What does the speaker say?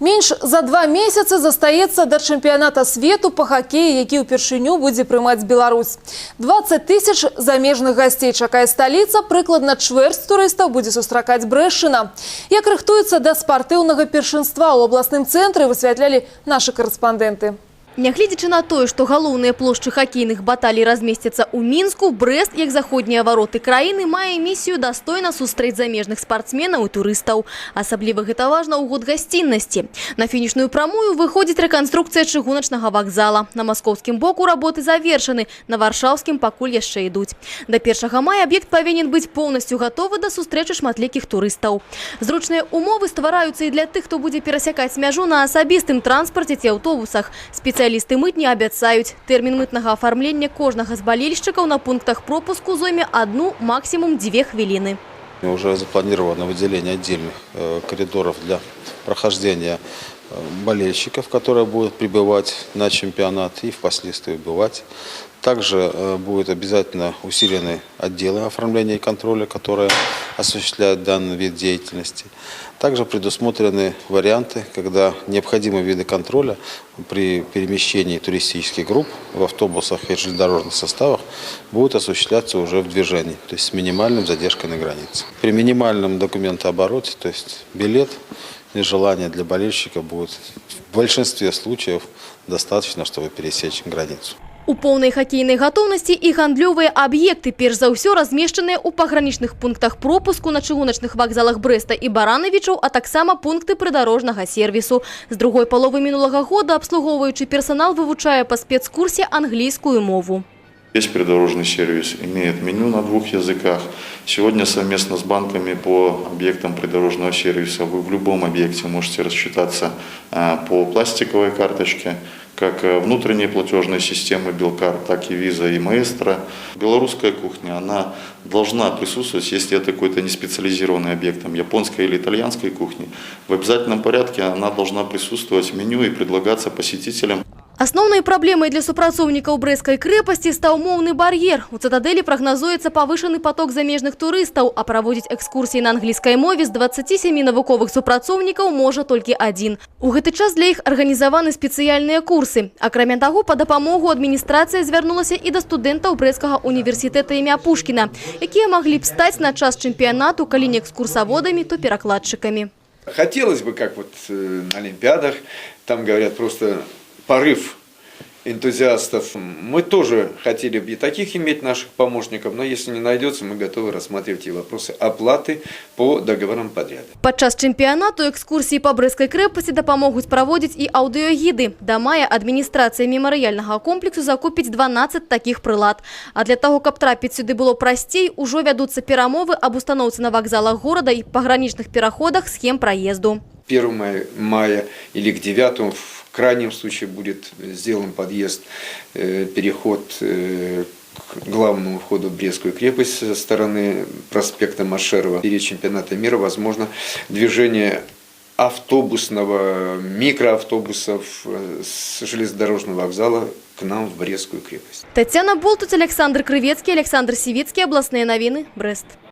Менш за два месяцы застаецца да чэмпіяната свету па хакеі, які ўпершыню будзе прымаць Беларусь. 20 тысяч замежных гасцей чакае сталіца, прыкладна чвэрць турыстаў будзе сустракаць Брэшына. Як рыхтуецца да спартыўнага першынства ў абласным цэнтры, высвятлялі нашы карэспандэнты. Нягледзячы на тое, што галоўныя плошчы хакейных баталій размесцяцца ў Мінску, Брэст, як заходнія вароты краіны, мае місію дастойна сустрэць замежных спартсменаў і турыстаў. Асабліва гэта важна ў год гасціннасці. На фінішную прамую выходзіць рэканструкцыя чыгуначнага вакзала. На маскоўскім боку работы завершаны, на варшаўскім пакуль яшчэ ідуць. Да 1 мая аб'ект павінен быць поўнасцю гатовы да сустрэчы шматлікіх турыстаў. Зручныя умовы ствараюцца і для тых, хто будзе перасякаць мяжу на асабістым транспарце ці аўтобусах. Спецыялісты мытні абяцаюць, тэрмін мытнага афармлення кожнага з балельшчыкаў на пунктах пропуску зойме одну, максимум две хвилины. Уже запланировано выделение отдельных э, коридоров для прохождения э, болельщиков, которые будут прибывать на чемпионат и впоследствии убывать. Также э, будут обязательно усилены отделы оформления и контроля, которые осуществляют данный вид деятельности. Также предусмотрены варианты, когда необходимые виды контроля при перемещении туристических групп в автобусах и железнодорожных составах будут осуществляться уже в движении, то есть с минимальной задержкой на границе. При минимальном документообороте, то есть билет и желание для болельщика будет в большинстве случаев достаточно, чтобы пересечь границу. У поўнай хакейнай гатоўнасці і гандлёвыя аб'екты, перш за ўсё размешчаныя ў пагранічных пунктах пропуску на чыгуначных вакзалах Брэста і Баранавічаў, а таксама пункты прыдарожнага сервісу. З другой паловы мінулага года абслугоўваючы персанал вывучае па спецкурсе англійскую мову. Весь придорожный сервис имеет меню на двух языках. Сегодня совместно с банками по объектам придорожного сервиса вы в любом объекте можете рассчитаться а, по пластиковой карточке, как э, внутренней платежной системы Белкар, так и Виза и Маэстро. Белорусская кухня, она должна присутствовать, если это какой-то неспециализированный объект, там, японской или итальянской кухни. В обязательном порядке она должна присутствовать в меню и предлагаться посетителям. Асноўнай праблемай для супрацоўнікаў брэскай крэпасці стаў моўны бар'ер. У цытадэлі прагназуецца павышаны поток замежных турыстаў, а праводзіць экскурсіі на англійскай мове з 27 навуковых супрацоўнікаў можа толькі адзін. У гэты час для іх арганізаваны спецыяльныя курсы. Акрамя таго, па дапамогу адміністрацыя звярнулася і да студэнтаў брэскага універсітэта імя Пушкіна, якія маглі б стаць на час чэмпіянату, калі не экскурсаводамі, то перакладчыкамі. Хотелось бы, как вот э, на Олимпиадах, там говорят просто порыв энтузиастов. Мы тоже хотели бы и таких иметь наших помощников, но если не найдется, мы готовы рассматривать и вопросы оплаты по договорам подряда. Падчас чэмпіянату экскурсіі па брэскай крэпасці дапамогуць праводзіць і аўдыёгіды. Да мая адміністрацыя мемарыяльнага комплексу закупіць 12 такіх прылад. А для таго, каб трапіць сюды было прасцей, ужо вядуцца перамовы аб устаноўцы на вакзалах горада і пагранічных пераходах схем праезду. 1 мая, мая или к 9 в крайнем случае будет сделан подъезд, э, переход э, к главному входу в Брестскую крепость со стороны проспекта Машерова. Перед чемпионатом мира возможно движение автобусного, микроавтобусов э, с железнодорожного вокзала к нам в Брестскую крепость. Тетяна Болтуць, Александр Крывецкі, Александр Сівіцкі, абласныя навіны, Брэст.